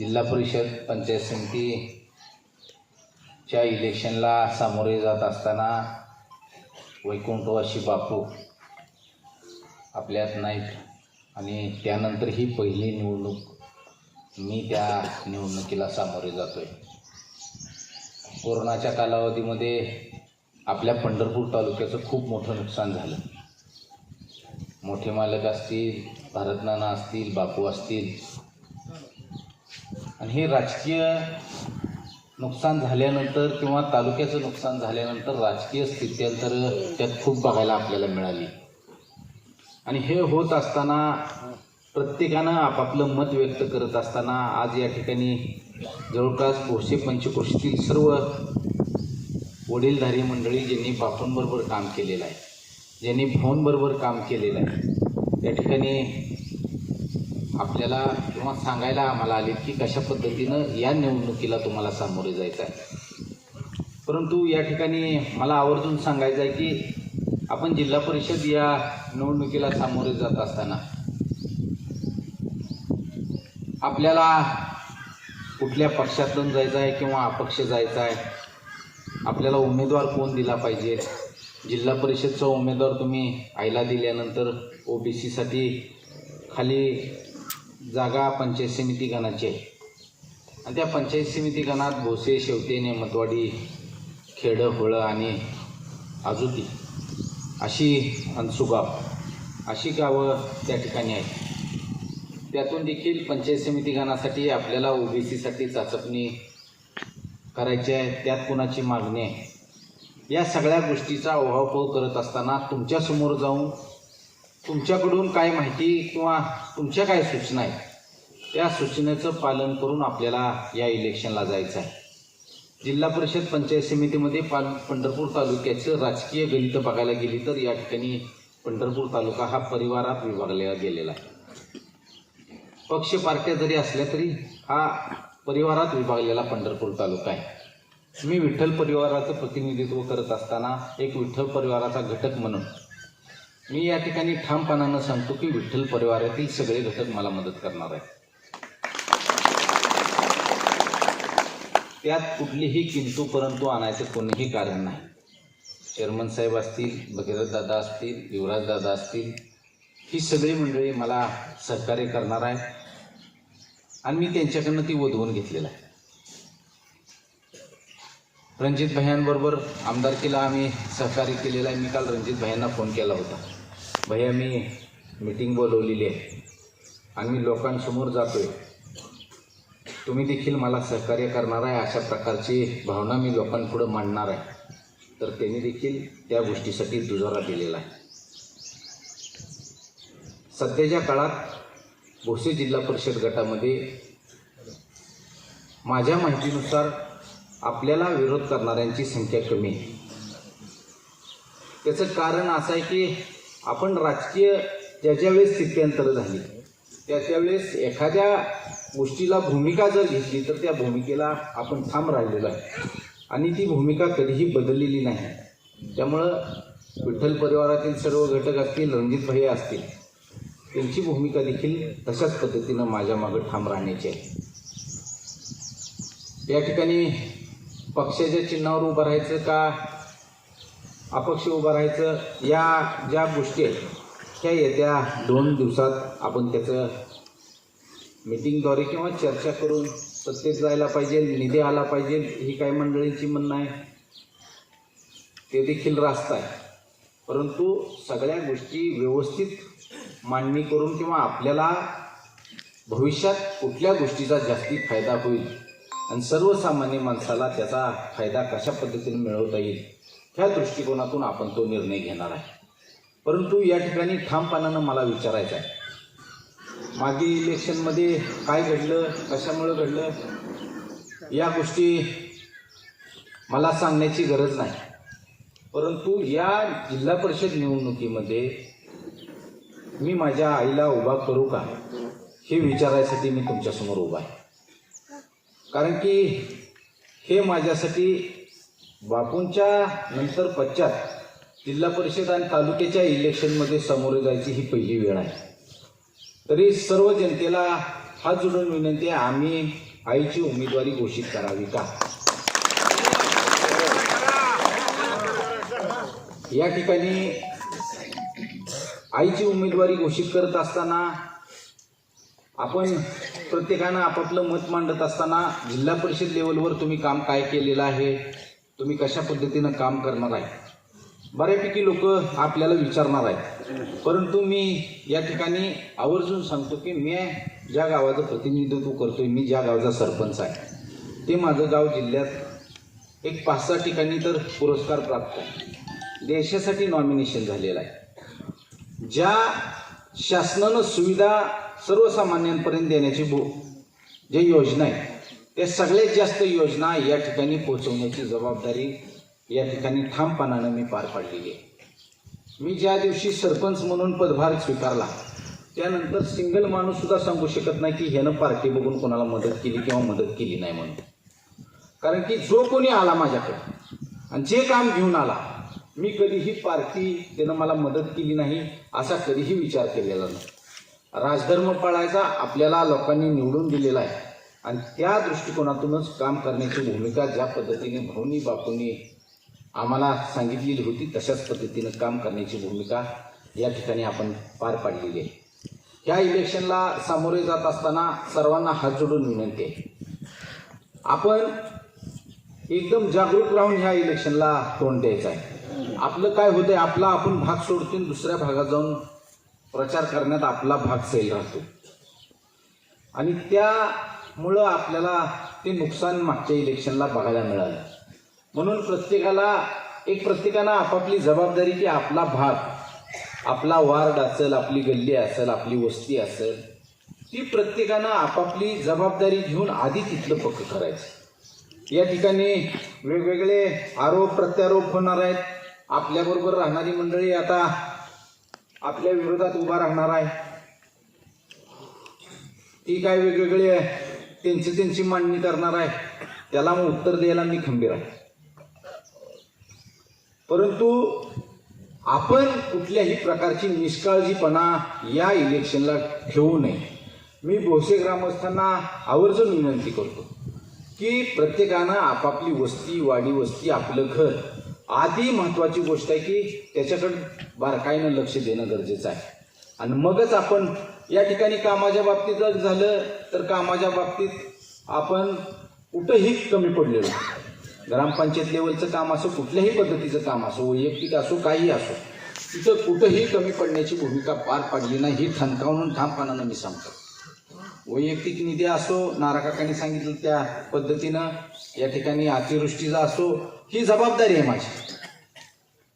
जिल्हा परिषद पंचायत समितीच्या इलेक्शनला सामोरे जात असताना वैकुंठवासी बापू आपल्यात नाहीत. आणि त्यानंतर ही पहिली निवडणूक मी त्या निवडणुकीला सामोरे जातोय. कोरोनाच्या कालावधीमध्ये आपल्या पंढरपूर तालुक्याचं खूप मोठं नुकसान झालं. मोठे मालक असतील भारतनाना असतील बापू असतील आणि हे राजकीय नुकसान झाल्यानंतर किंवा तालुक्याचं नुकसान झाल्यानंतर राजकीय स्थित्यंतर त्यात खूप बघायला आपल्याला मिळाली. आणि हे होत असताना प्रत्येकानं आपापलं मत व्यक्त करत असताना आज या ठिकाणी जवळपास भोसे पंचक्रोशीतील सर्व वडीलधारी मंडळी ज्यांनी बापूंबरोबर काम केलेलं आहे ज्यांनी भाऊंबरोबर काम केलेलं आहे या ठिकाणी आपल्याला किंवा सांगायला आम्हाला आले की कशा पद्धतीनं या निवडणुकीला तुम्हाला सामोरे जायचं आहे. परंतु या ठिकाणी मला आवर्जून सांगायचं आहे की आपण जिल्हा परिषद या निवडणुकीला सामोरे जात असताना आपल्याला कुठल्या पक्षातून जायचं आहे किंवा अपक्ष जायचं आहे? आपल्याला उमेदवार कोण दिला पाहिजे? जिल्हा परिषदचा उमेदवार तुम्ही आईला दिल्यानंतर ओ बी सीसाठी खाली जागा पंचायत समिती गणाची आहे. आणि त्या पंचायत समिती गणात भोसे शेवटे नेमतवाडी खेडं होळं आणि आजुती अशी अनसुगाव अशी गावं त्या ठिकाणी आहेत. त्यातून देखील पंचायत समिती गणासाठी आपल्याला ओ बी सीसाठी चाचपणी करायची आहे. त्यात कुणाची मागणी आहे? या सगळ्या गोष्टीचा ओहापोह करत असताना तुमच्यासमोर जाऊन तुमच्याकडून काय माहिती किंवा तुमच्या काय सूचना आहेत त्या सूचनेचं पालन करून आपल्याला या इलेक्शनला जायचं आहे. जिल्हा परिषद पंचायत समितीमध्ये पाल पंढरपूर तालुक्याचं राजकीय गणित बघायला गेली तर या ठिकाणी पंढरपूर तालुका हा परिवारात विभागला गेलेला आहे. पक्ष पार्ट्या जरी असल्या तरी हा परिवारात विभागलेला पंढरपूर तालुका आहे. मी विठ्ठल परिवाराचं प्रतिनिधित्व करत असताना एक विठ्ठल परिवाराचा घटक म्हणून मी या ठिकाणी ठामपणानं सांगतो की विठ्ठल परिवारातील सगळे घटक मला मदत करणार आहेत. त्यात कुठलीही किंतू परंतु आणायचं कोणीही कारण नाही. चेअरमन साहेब असतील भगीरथ दादा असतील युवराज दादा असतील ही सगळी मंडळी मला सहकार्य करणार आहे आणि मी त्यांच्याकडनं ती वधवून घेतलेलं आहे. रणजित भैयांबरोबर आमदारकीला आम्ही सहकार्य केलेलं आहे. मी काल रणजित भैयांना फोन केला होता. भैया मी मीटिंग बोलवलेली आहे आणि मी लोकांसमोर आहे तुम्ही देखील मला सहकार्य करणार आहे अशा प्रकारची भावना मी लोकांपुढं मांडणार आहे. तर त्यांनी देखील त्या गोष्टीसाठी दुजारा दिलेला आहे. सध्याच्या काळात भोसे जिल्हा परिषद गटामध्ये माझ्या माहितीनुसार आपल्याला विरोध करणाऱ्यांची संख्या कमी आहे. त्याचं कारण असं आहे की आपण राजकीय ज्या वेळेस स्थित्यंतर झाली त्याच्या वेळेस एखाद्या गोष्टीला भूमिका जर घेतली तर त्या भूमिकेला आपण ठाम राहिलेलो आहे. आणि ती भूमिका कधीही बदललेली नाही. त्यामुळं विठ्ठल परिवारातील सर्व घटक असतील रणजित भाई असतील त्यांची भूमिका देखील तशाच पद्धतीनं माझ्या मागं ठाम राहण्याची आहे. या ठिकाणी पक्षाच्या चिन्हावर उभं राहायचं का? अपक्ष उभं राहायचं. या ज्या गोष्टी आहेत ह्या येत्या दोन दिवसात आपण त्याचं मीटिंगद्वारे किंवा चर्चा करून सत्तेत जायला पाहिजे निधी आला पाहिजे ही काही मंडळींची म्हणणं आहे. ते देखील रास्ता आहे. परंतु सगळ्या गोष्टी व्यवस्थित मांडणी करून किंवा आपल्याला भविष्यात कुठल्या गोष्टीचा जास्ती फायदा होईल? आणि सर्वसामान्य माणसाला त्याचा फायदा कशा पद्धतीने मिळवता येईल? ह्या दृष्टिकोनातून आपण तो निर्णय घेणार आहे. परंतु या ठिकाणी ठामपणानं मला विचारायचं आहे. मागील इलेक्शनमध्ये काय घडलं कशामुळं घडलं या गोष्टी मला सांगण्याची गरज नाही. परंतु या जिल्हा परिषद निवडणुकीमध्ये मी माझ्या आईला उभा करू का हे विचारायसाठी मी तुमच्यासमोर उभा आहे. कारण की हे माझ्यासाठी बापूंच्या नंतर पश्चात जिल्हा परिषद आणि तालुक्याच्या इलेक्शनमध्ये सामोरे जायची ही पहिली वेळ आहे. तरी सर्व जनतेला हात जोडून विनंती आहे आम्ही आईची उमेदवारी घोषित करावी का? या ठिकाणी आईची उमेदवारी घोषित करत असताना आपण प्रत्येकानं आपापलं मत मांडत असताना जिल्हा परिषद लेवलवर तुम्ही काम काय केलेलं आहे? तुम्ही कशा पद्धतीनं काम करणार आहे? बऱ्यापैकी लोक आपल्याला विचारणार आहेत. परंतु मी या ठिकाणी आवर्जून सांगतो की मी ज्या गावाचं प्रतिनिधित्व करतोय मी ज्या गावाचा सरपंच आहे ते माझं गाव जिल्ह्यात एक पाच सहा ठिकाणी तर पुरस्कार प्राप्त देशासाठी नॉमिनेशन झालेलं आहे. ज्या शासनानं सुविधा सर्वसामान्यांपर्यंत देण्याची भू जे योजना आहे त्या सगळ्यात जास्त योजना या ठिकाणी पोहोचवण्याची जबाबदारी या ठिकाणी ठामपणानं मी पार पाडलेली आहे. मी ज्या दिवशी सरपंच म्हणून पदभार स्वीकारला त्यानंतर सिंगल माणूससुद्धा सांगू शकत नाही की ह्यानं पार्टी बघून कोणाला मदत केली किंवा मदत केली नाही म्हणून. कारण की जो कोणी आला माझ्याकडे आणि जे काम घेऊन आला मी कधीही पार्टी त्यानं मला मदत केली नाही असा कधीही विचार केलेला नाही. राजधर्म पाळायचा आपल्याला लोकांनी निवडून दिलेला आहे. आणि त्या दृष्टिकोनातूनच काम करण्याची भूमिका ज्या पद्धतीने भाऊनी बापूंनी आम्हाला सांगितलेली होती तशाच पद्धतीनं काम करण्याची भूमिका या ठिकाणी आपण पार पाडलेली आहे. ह्या इलेक्शनला सामोरे जात असताना सर्वांना हात जोडून विनंती आहे. आपण एकदम जागरूक राहून ह्या इलेक्शनला तोंड द्यायचं आहे. आपलं काय होतंय आपला आपण भाग सोडतून दुसऱ्या भागात जाऊन प्रचार करण्यात आपला भाग सैल राहतो. आणि त्या मुळं आपल्याला ते नुकसान मागच्या इलेक्शनला बघायला मिळालं. म्हणून प्रत्येकाला एक प्रत्येकानं आपापली जबाबदारी की आपला भाग आपला वार्ड असेल आपली गल्ली असेल आपली वस्ती असेल ती प्रत्येकानं आपापली जबाबदारी घेऊन आधी तिथलं पक्क करायचं. या ठिकाणी वेगवेगळे आरोप प्रत्यारोप होणार आहेत. आपल्याबरोबर राहणारी मंडळी आता आपल्या विरोधात उभा राहणार आहे. ती काय वेगवेगळे त्यांची त्यांची मांडणी करणार आहे. त्याला मग उत्तर द्यायला मी खंबीर आहे. परंतु आपण कुठल्याही प्रकारची निष्काळजीपणा या इलेक्शनला ठेवू नये. मी भोसे ग्रामस्थांना आवर्जून विनंती करतो की प्रत्येकानं आपापली वस्ती वाडी वस्ती आपलं घर आधी महत्त्वाची गोष्ट आहे की त्याच्याकडे बारकाईनं लक्ष देणं गरजेचं आहे. आणि मगच आपण या ठिकाणी कामाच्या बाबतीत जर झालं तर कामाच्या बाबतीत आपण कुठंही कमी पडलेलो ग्रामपंचायत लेवलचं काम असो कुठल्याही पद्धतीचं काम असो वैयक्तिक असो काही असो तिथं कुठंही कमी पडण्याची भूमिका पार पाडली नाही ही ठणकावून ठामपणानं मी सांगतो. वैयक्तिक निधी असो नाराकाकांनी सांगितलं त्या पद्धतीनं या ठिकाणी अतिवृष्टीचा असो ही जबाबदारी आहे माझी.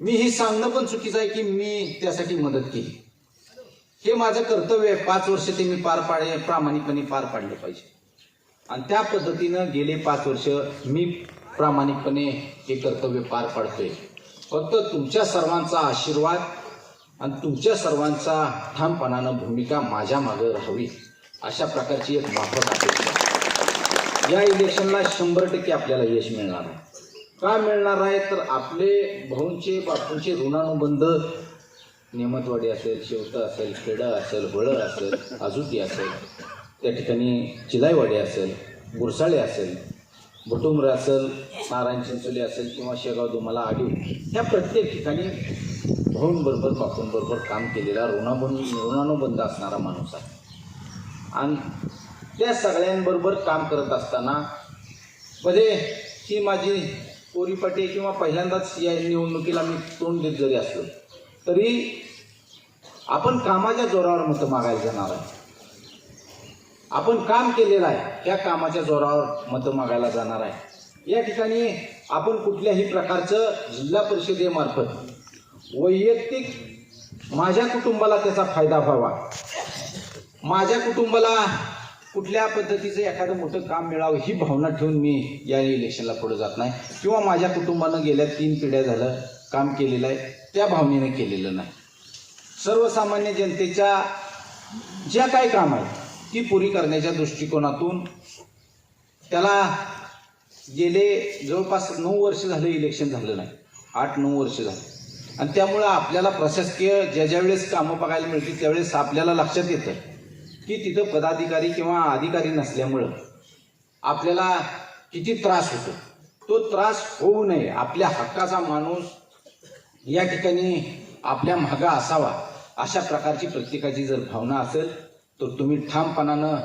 मी ही सांगणं पण चुकीचं आहे की मी त्यासाठी मदत केली. हे माझं कर्तव्य आहे. पाच वर्ष ते मी पार पाडे प्रामाणिकपणे पार पाडले पाहिजे. आणि त्या पद्धतीनं गेले पाच वर्ष मी प्रामाणिकपणे हे कर्तव्य पार पाडतोय. फक्त तुमच्या सर्वांचा आशीर्वाद आणि तुमच्या सर्वांचा ठामपणानं भूमिका माझ्या मागं राहावी अशा प्रकारची एक माफक अपेक्षा आहे. या इलेक्शनला शंभर टक्के आपल्याला यश मिळणार आहे. का मिळणार आहे? तर आपले भाऊंचे बापूंचे ऋणानुबंध नेमतवाडी असेल शेवता असेल खेडा असेल बळं असेल आजुती असेल त्या ठिकाणी चिलाईवाडी असेल बुरसाळे असेल भुटुंबर असेल नारायण चिंचोली असेल किंवा शेगाव दुमाला आडीव ह्या प्रत्येक ठिकाणी भाऊंबरोबर बापूंबरोबर काम केलेला ऋणाबंध ऋणानुबंध असणारा माणूस आहे. आणि त्या सगळ्यांबरोबर काम करत असताना मध्ये ही माझी पोरीपाटी किंवा पहिल्यांदाच या निवडणुकीला मी तोंड देत जरी असलो तरी आपण कामाच्या जोरावर मतं मागायला जाणार आहे. आपण काम केलेलं आहे त्या कामाच्या जोरावर मतं मागायला जाणार आहे. या ठिकाणी आपण कुठल्याही प्रकारचं जिल्हा परिषदेमार्फत वैयक्तिक माझ्या कुटुंबाला त्याचा फायदा व्हावा. माझ्या कुटुंबाला कुठल्या पद्धतीचं एखादं मोठं काम मिळावं ही भावना ठेवून मी या इलेक्शनला पुढे जात नाही. किंवा माझ्या कुटुंबानं गेल्या तीन पिढ्या झालं काम केलेलं आहे त्या भावनेनं केलेलं नाही. सर्वसामान्य जनतेच्या ज्या काही काम आहेत ती पुरी करण्याच्या दृष्टिकोनातून त्याला गेले जवळपास नऊ वर्ष झालं इलेक्शन झालं नाही. आठ नऊ वर्ष झालं. आणि त्यामुळं आपल्याला प्रशासकीय ज्या ज्या वेळेस कामं बघायला मिळतील त्यावेळेस आपल्याला लक्षात येतं की तिथं पदाधिकारी किंवा अधिकारी नसल्यामुळं आपल्याला किती त्रास होतो. तो त्रास होऊ नये. आपल्या हक्काचा माणूस या ठिकाणी आपल्या मागा असावा अशा प्रकारची प्रत्येकाची जर भावना असेल तर तुम्ही ठामपणानं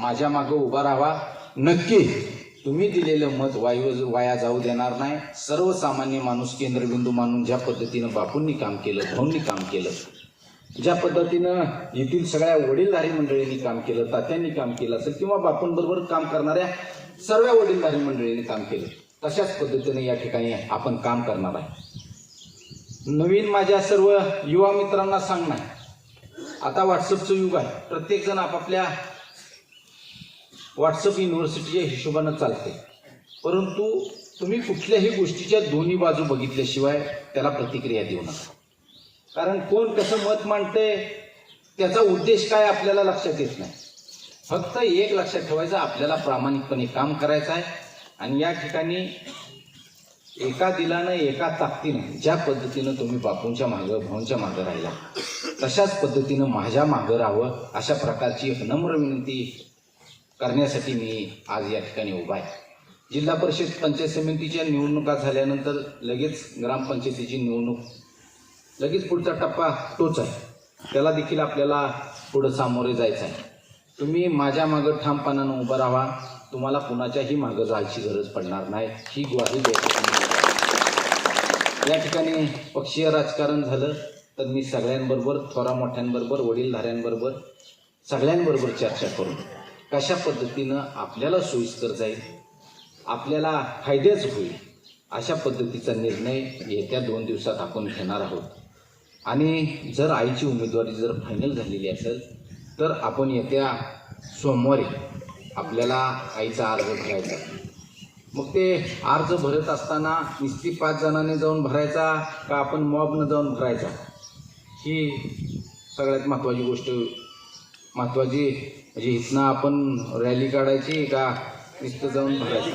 माझ्या मागं उभा राहावा. नक्की तुम्ही दिलेलं मत वायू वाया जाऊ देणार नाही. सर्वसामान्य माणूस केंद्रबिंदू मानून ज्या पद्धतीनं बापूंनी काम केलं भाऊंनी काम केलं ज्या पद्धतीनं येथील सगळ्या वडीलधारी मंडळींनी काम केलं तात्यांनी काम केलं असेल किंवा बापूंबरोबर काम करणाऱ्या सर्व वडीलधारी मंडळींनी काम केलं तशाच पद्धतीने या ठिकाणी आपण काम करणार आहे. नवीन माझ्या सर्व युवा मित्रांना सांगणार आता व्हॉट्सअपचं युग आहे. प्रत्येकजण आपापल्या व्हॉट्सअप युनिव्हर्सिटीच्या हिशोबानं चालते. परंतु तुम्ही कुठल्याही गोष्टीच्या दोन्ही बाजू बघितल्याशिवाय त्याला प्रतिक्रिया देऊ नका. कारण कोण कसं मत मांडतंय त्याचा उद्देश काय आपल्याला लक्षात येत नाही. फक्त एक लक्षात ठेवायचं आपल्याला प्रामाणिकपणे काम करायचं आहे. आणि या ठिकाणी एका दिलानं एका ताकदीनं ज्या पद्धतीनं तुम्ही बापूंच्या मागं भाऊंच्या मागं राहिला तशाच पद्धतीनं माझ्या मागं राहावं अशा प्रकारची एक नम्र विनंती करण्यासाठी मी आज या ठिकाणी उभा आहे. जिल्हा परिषद पंचायत समितीच्या निवडणुका झाल्यानंतर लगेच ग्रामपंचायतीची निवडणूक लगेच पुढचा टप्पा तोच आहे. त्याला देखील आपल्याला पुढं सामोरे जायचं आहे. तुम्ही माझ्या मागं ठामपणानं उभं राहा. तुम्हाला कुणाच्याही मागं जायची गरज पडणार नाही. ही ग्वाही या ठिकाणी पक्षीय राजकारण झालं तर मी सगळ्यांबरोबर थोरा मोठ्यांबरोबर वडीलधाऱ्यांबरोबर सगळ्यांबरोबर चर्चा करून कशा पद्धतीनं आपल्याला सोयीस्कर जाईल आपल्याला फायद्याच होईल अशा पद्धतीचा निर्णय येत्या दोन दिवसात आपण घेणार आहोत. आणि जर आईची उमेदवारी जर फायनल झालेली असेल तर आपण येत्या सोमवारी आपल्याला आईचा अर्ज भरायचा. मग ते अर्ज भरत असताना नुसती पाच जणांनी जाऊन भरायचा का आपण मॉबनं जाऊन भरायचा? ही सगळ्यात महत्त्वाची गोष्ट. महत्त्वाची म्हणजे इथनं आपण रॅली काढायची का नुसतं जाऊन भरायची?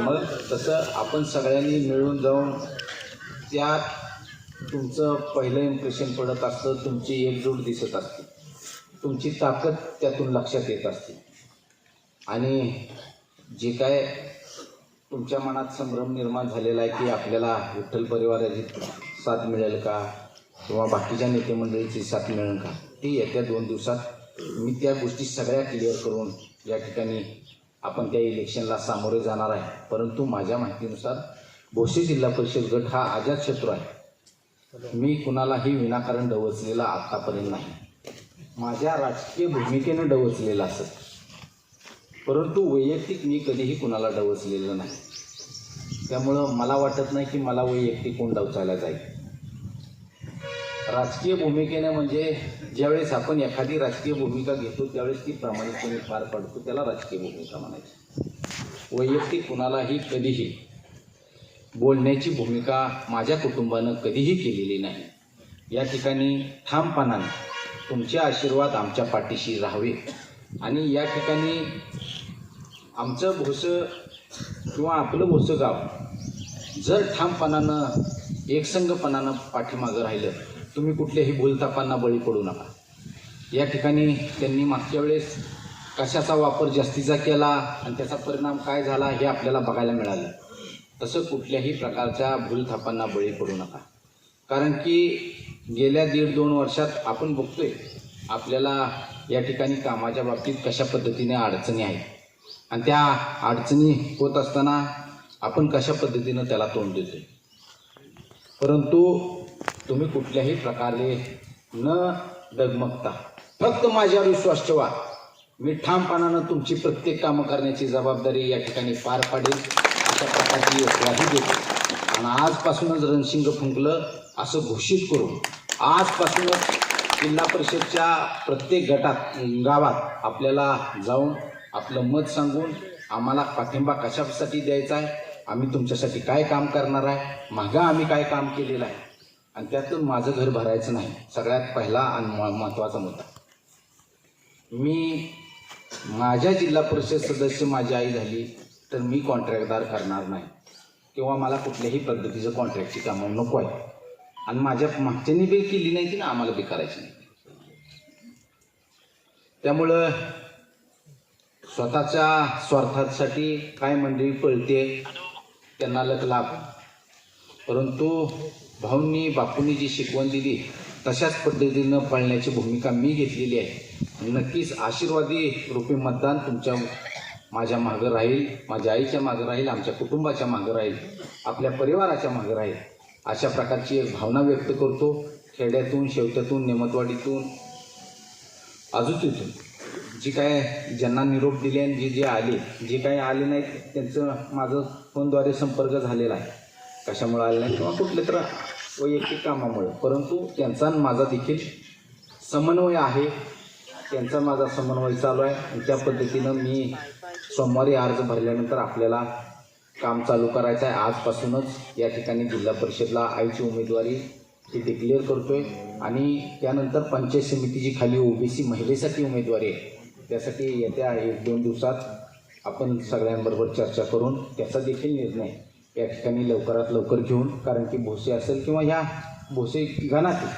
मग तसं आपण सगळ्यांनी मिळून जाऊन त्यात तुमचं पहिलं इम्प्रेशन पडत असतं तुमची एकजूट दिसत असते. तुमची ताकद त्यातून लक्षात येत असते. आणि जे काय तुमच्या मनात संभ्रम निर्माण झालेला आहे की आपल्याला विठ्ठल परिवाराची साथ मिळेल का? किंवा बाकीच्या नेते मंडळीची साथ मिळेल का? ती येत्या दोन दिवसात मी त्या गोष्टी सगळ्या क्लिअर करून या ठिकाणी आपण त्या इलेक्शनला सामोरे जाणार आहे. परंतु माझ्या माहितीनुसार भोसे जिल्हा परिषद गट हा आजाद शत्रू आहे. मी कुणालाही विनाकारण डवचलेला आत्तापर्यंत नाही. माझ्या राजकीय भूमिकेनं डवचलेलं असत. परंतु वैयक्तिक मी कधीही कुणाला डवचलेलं नाही. त्यामुळं मला वाटत नाही की मला वैयक्तिक कोण डवचायला जाईल. राजकीय भूमिकेने म्हणजे ज्यावेळेस आपण एखादी राजकीय भूमिका घेतो त्यावेळेस ती प्रामाणिकपणे पार पाडतो त्याला राजकीय भूमिका म्हणायची. वैयक्तिक कुणालाही कधीही बोलण्याची भूमिका माझ्या कुटुंबानं कधीही केलेली नाही. या ठिकाणी ठामपणाने तुमचे आशीर्वाद आमच्या पाठीशी राहावे. आणि या ठिकाणी आमचं भोसं किंवा आपलं भोसं गाव जर ठामपणानं एकसंगपणानं पाठीमागं राहिलं तुम्ही कुठल्याही भूलतापांना बळी पडू नका. या ठिकाणी त्यांनी मागच्या वेळेस कशाचा वापर जास्तीचा केला आणि त्याचा परिणाम काय झाला हे आपल्याला बघायला मिळालं. तसं कुठल्याही प्रकारच्या भूलथापांना बळी पडू नका. कारण की गेल्या दीड दोन वर्षात आपण बघतोय आपल्याला या ठिकाणी कामाच्या बाबतीत कशा पद्धतीने अडचणी आहेत. आणि त्या अडचणी होत असताना आपण कशा पद्धतीनं त्याला तोंड देतोय? परंतु तुम्ही कुठल्याही प्रकारे न डगमगता फक्त माझ्यावर विश्वास ठेवा. मी ठामपणानं तुमची प्रत्येक कामं करण्याची जबाबदारी या ठिकाणी पार पाडेल अशा प्रकारची योजनाही देतो. आणि आजपासूनच रणशिंग फुंकलं असं घोषित करून आजपासूनच जिल्हा परिषदच्या प्रत्येक गटात गावात आपल्याला जाऊन आपलं मत सांगून आम्हाला पाठिंबा कशासाठी द्यायचा आहे आम्ही तुमच्यासाठी काय काम करणार आहे मागं आम्ही काय काम केलेलं आहे आणि त्यातून माझं घर भरायचं नाही सगळ्यात पहिला आणि महत्त्वाचा मुद्दा. मी माझ्या जिल्हा परिषद सदस्य माझी आई झाली तर मी कॉन्ट्रॅक्टदार करणार नाही किंवा मला कुठल्याही पद्धतीचं कॉन्ट्रॅक्टची कामं नको आहे आणि माझ्या मागच्यांनी बी केली नाही ती ना आम्हाला बी करायची नाही. त्यामुळं स्वतःच्या स्वार्थासाठी काय मंडळी पळते त्यांना लग लाभ. परंतु भाऊंनी बापूंनी जी शिकवण दिली तशाच पद्धतीनं पाळण्याची भूमिका मी घेतलेली आहे. नक्कीच आशीर्वादी रूपी मतदान तुमच्या माझ्या मागं राहील माझ्या आईच्या मागं राहील आमच्या कुटुंबाच्या मागं राहील आपल्या परिवाराच्या मागं राहील. अशा प्रकारची एक भावना व्यक्त करतो. खेड्यातून शेवट्यातून नेमतवाडीतून आजूतीतून. जी काय ज्यांना निरोप दिले आणि जे जे आले जे काही आले नाहीत त्यांचं माझं फोनद्वारे संपर्क झालेला आहे. कशामुळे आले नाही किंवा कुठले तर वैयक्तिक कामामुळे. परंतु त्यांचा आणि माझा देखील समन्वय आहे. त्यांचा माझा समन्वय चालू आहे. त्या पद्धतीनं मी सोमवारी अर्ज भरल्यानंतर आपल्याला काम चालू करायचं आहे आजपासूनच. या ठिकाणी जिल्हा परिषदला आईची उमेदवारी ही डिक्लेअर करतोय. आणि त्यानंतर पंचायत समितीची खाली ओबीसी महिलेसाठी उमेदवारी आहे. त्यासाठी येत्या एक दोन दिवसात आपण सगळ्यांबरोबर चर्चा करून त्याचा देखील निर्णय या ठिकाणी लवकरात लवकर घेऊन कारण की भोसे असेल किंवा ह्या भोसे गणातील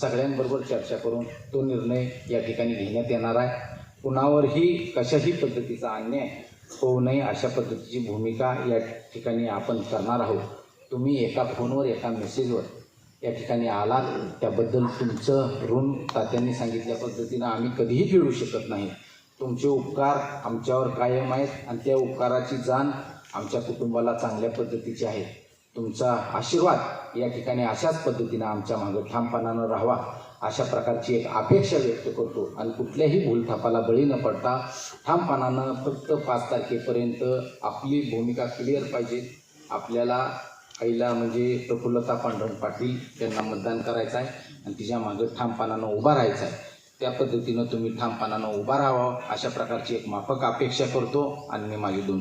सगळ्यांबरोबर चर्चा करून तो निर्णय या ठिकाणी घेण्यात येणार आहे. कुणावरही कशाही पद्धतीचा अन्याय होऊ नये अशा पद्धतीची भूमिका या ठिकाणी आपण करणार आहोत. तुम्ही एका फोनवर एका मेसेजवर या ठिकाणी आलात. त्याबद्दल तुमचं ऋण तात्यांनी सांगितल्या पद्धतीनं आम्ही कधीही फेडू शकत नाही. तुमचे उपकार आमच्यावर कायम आहेत आणि त्या उपकाराची जाण आमच्या कुटुंबाला चांगल्या पद्धतीची आहे. तुमचा आशीर्वाद या ठिकाणी अशाच पद्धतीनं आमच्या मागं ठामपणानं राहावा. अशा प्रकारची एक अपेक्षा व्यक्त करतो. आणि कुठल्याही भूलथापाला बळी न पडता ठामपणानं फक्त पाच तारखेपर्यंत आपली भूमिका क्लिअर पाहिजे. आपल्याला आईला म्हणजे प्रफुल्लता पांडुरंग पाटील यांना मतदान करायचं आहे आणि तिच्या मागं ठामपणानं उभा राहायचं आहे त्या पद्धतीनं तुम्ही ठामपणानं उभा राहावं अशा प्रकारची एक माफक अपेक्षा करतो. आणि मी माझी दोन